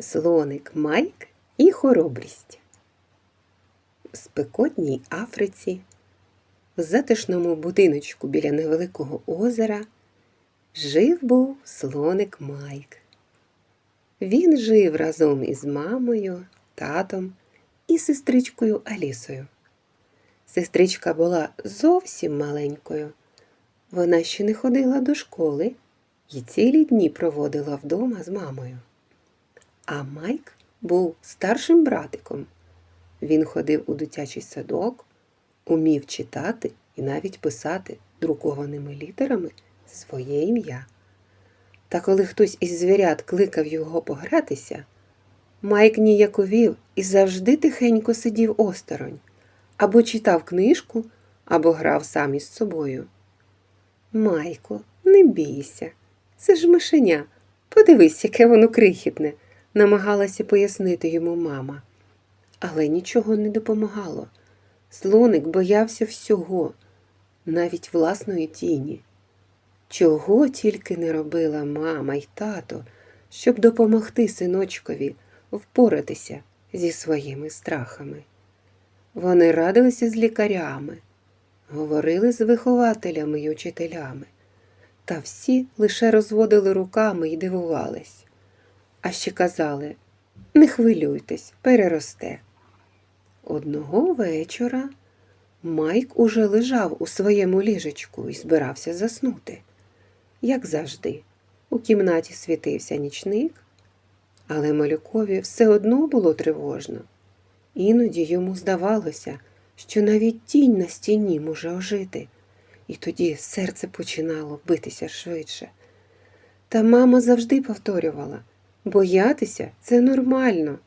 Слоник Майк і хоробрість. В спекотній Африці, в затишному будиночку біля невеликого озера, жив був слоник Майк. Він жив разом із мамою, татом і сестричкою Алісою. Сестричка була зовсім маленькою. Вона ще не ходила до школи і цілі дні проводила вдома з мамою. А Майк був старшим братиком. Він ходив у дитячий садок, умів читати і навіть писати друкованими літерами своє ім'я. Та коли хтось із звірят кликав його погратися, Майк ніяковів і завжди тихенько сидів осторонь, або читав книжку, або грав сам із собою. Майко, не бійся, це ж мишеня. Подивись, яке воно крихітне, намагалася пояснити йому мама. Але нічого не допомагало. Слоник боявся всього, навіть власної тіні. Чого тільки не робила мама й тато, щоб допомогти синочкові впоратися зі своїми страхами. Вони радилися з лікарями, говорили з вихователями й учителями, та всі лише розводили руками й дивувались. А ще казали не хвилюйтесь, переросте. Одного вечора Майк уже лежав у своєму ліжечку і збирався заснути. Як завжди, у кімнаті світився нічник, але малюкові все одно було тривожно. Іноді йому здавалося, що навіть тінь на стіні може ожити, і тоді серце починало битися швидше. Та мама завжди повторювала боятися це нормально.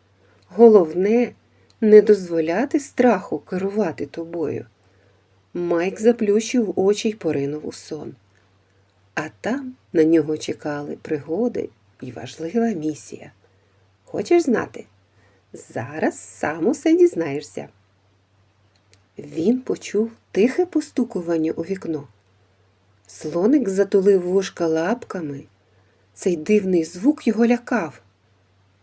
Головне не дозволяти страху керувати тобою. Майк заплющив очі й поринув у сон. А там на нього чекали пригоди і важлива місія. Хочеш знати? Зараз сам усе дізнаєшся. Він почув тихе постукування у вікно. Слоник затулив вушка лапками. Цей дивний звук його лякав.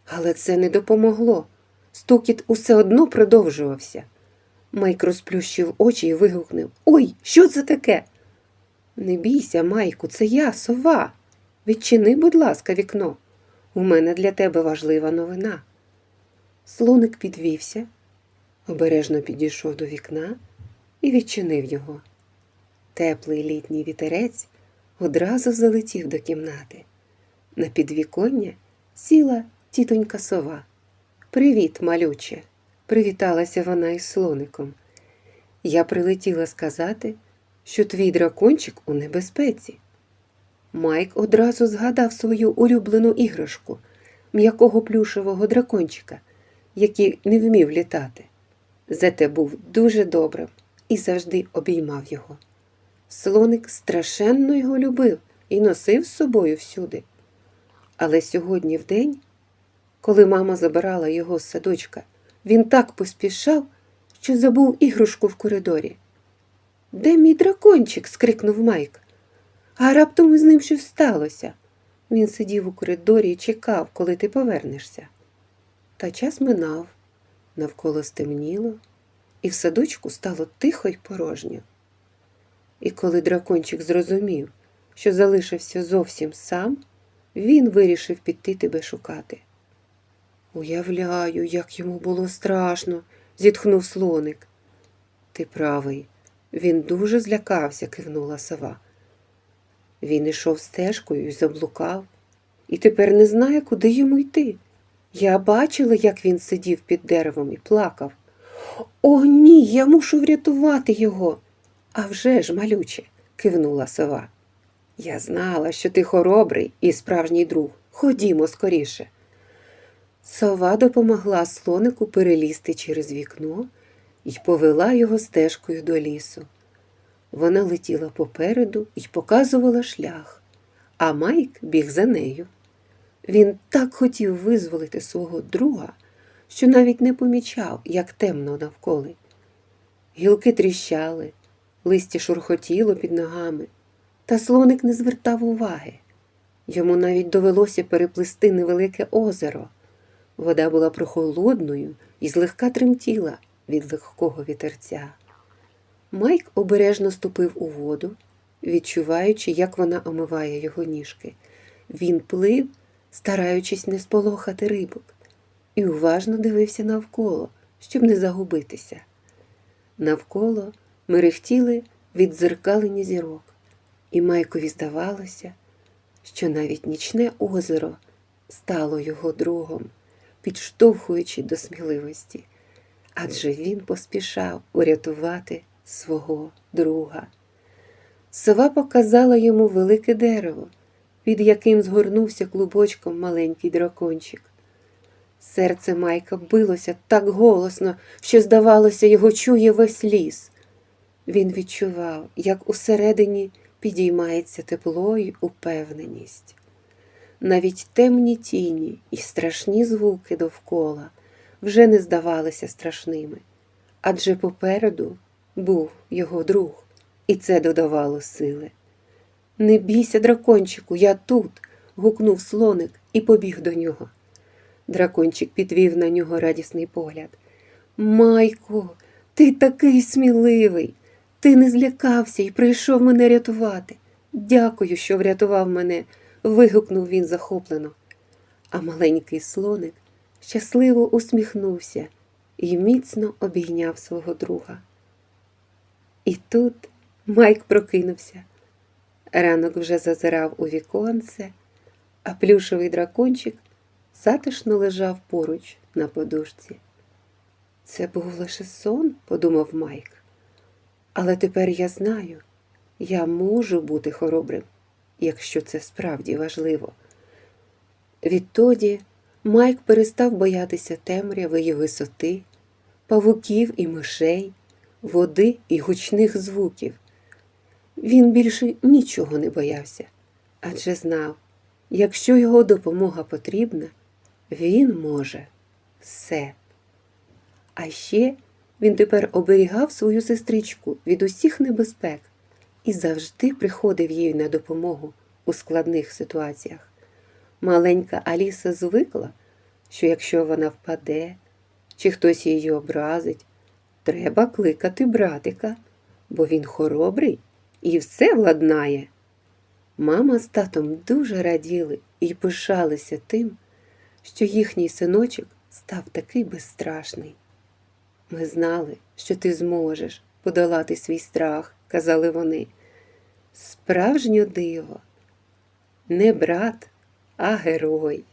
Але це не допомогло. Стукіт усе одно продовжувався. Майк розплющив очі і вигукнув Ой, що це таке? Не бійся, Майку, це я, сова. Відчини, будь ласка, вікно. У мене для тебе важлива новина. Слоник підвівся, обережно підійшов до вікна і відчинив його. Теплий літній вітерець одразу залетів до кімнати. На підвіконня сіла тітонька сова. Привіт, малюче, привіталася вона із слоником. Я прилетіла сказати, що твій дракончик у небезпеці. Майк одразу згадав свою улюблену іграшку, м'якого плюшевого дракончика, який не вмів літати. Зате був дуже добрим і завжди обіймав його. Слоник страшенно його любив і носив з собою всюди. Але сьогодні в день, коли мама забирала його з садочка, він так поспішав, що забув іграшку в коридорі. Де мій дракончик? скрикнув Майк. А раптом із ним щось сталося. Він сидів у коридорі і чекав, коли ти повернешся. Та час минав, навколо стемніло, і в садочку стало тихо й порожньо. І коли дракончик зрозумів, що залишився зовсім сам, він вирішив піти тебе шукати. Уявляю, як йому було страшно, зітхнув слоник. Ти правий, він дуже злякався, кивнула сова. Він ішов стежкою і заблукав, і тепер не знає, куди йому йти. Я бачила, як він сидів під деревом і плакав. О, ні, я мушу врятувати його. «А вже ж, малюче, кивнула сова. Я знала, що ти хоробрий і справжній друг. Ходімо скоріше. Сова допомогла слонику перелізти через вікно і повела його стежкою до лісу. Вона летіла попереду і показувала шлях, а Майк біг за нею. Він так хотів визволити свого друга, що навіть не помічав, як темно навколи. Гілки тріщали, листя шурхотіло під ногами, та слоник не звертав уваги. Йому навіть довелося переплисти невелике озеро. Вода була прохолодною і злегка тремтіла від легкого вітерця. Майк обережно ступив у воду, відчуваючи, як вона омиває його ніжки. Він плив, стараючись не сполохати рибок, і уважно дивився навколо, щоб не загубитися. Навколо мерехтіли віддзеркалені зірок, і Майкові здавалося, що навіть нічне озеро стало його другом, підштовхуючи до сміливості, адже він поспішав урятувати свого друга. Сова показала йому велике дерево, під яким згорнувся клубочком маленький дракончик. Серце Майка билося так голосно, що, здавалося, його чує весь ліс. Він відчував, як усередині підіймається тепло й упевненість. Навіть темні тіні і страшні звуки довкола вже не здавалися страшними, адже попереду був його друг, і це додавало сили. Не бійся, дракончику, я тут. гукнув слоник і побіг до нього. Дракончик підвів на нього радісний погляд. Майко, ти такий сміливий. Ти не злякався і прийшов мене рятувати. Дякую, що врятував мене, вигукнув він захоплено. А маленький слоник щасливо усміхнувся і міцно обійняв свого друга. І тут Майк прокинувся. Ранок вже зазирав у віконце, а плюшевий дракончик затишно лежав поруч на подушці. Це був лише сон, подумав Майк. Але тепер я знаю, я можу бути хоробрим, якщо це справді важливо. Відтоді Майк перестав боятися темряви і висоти, павуків і мишей, води і гучних звуків. Він більше нічого не боявся, адже знав, якщо його допомога потрібна, він може все. А ще він тепер оберігав свою сестричку від усіх небезпек і завжди приходив їй на допомогу у складних ситуаціях. Маленька Аліса звикла, що якщо вона впаде чи хтось її образить, треба кликати братика, бо він хоробрий і все владнає. Мама з татом дуже раділи і пишалися тим, що їхній синочок став такий безстрашний. Ми знали, що ти зможеш подолати свій страх, казали вони. Справжнє диво, не брат, а герой.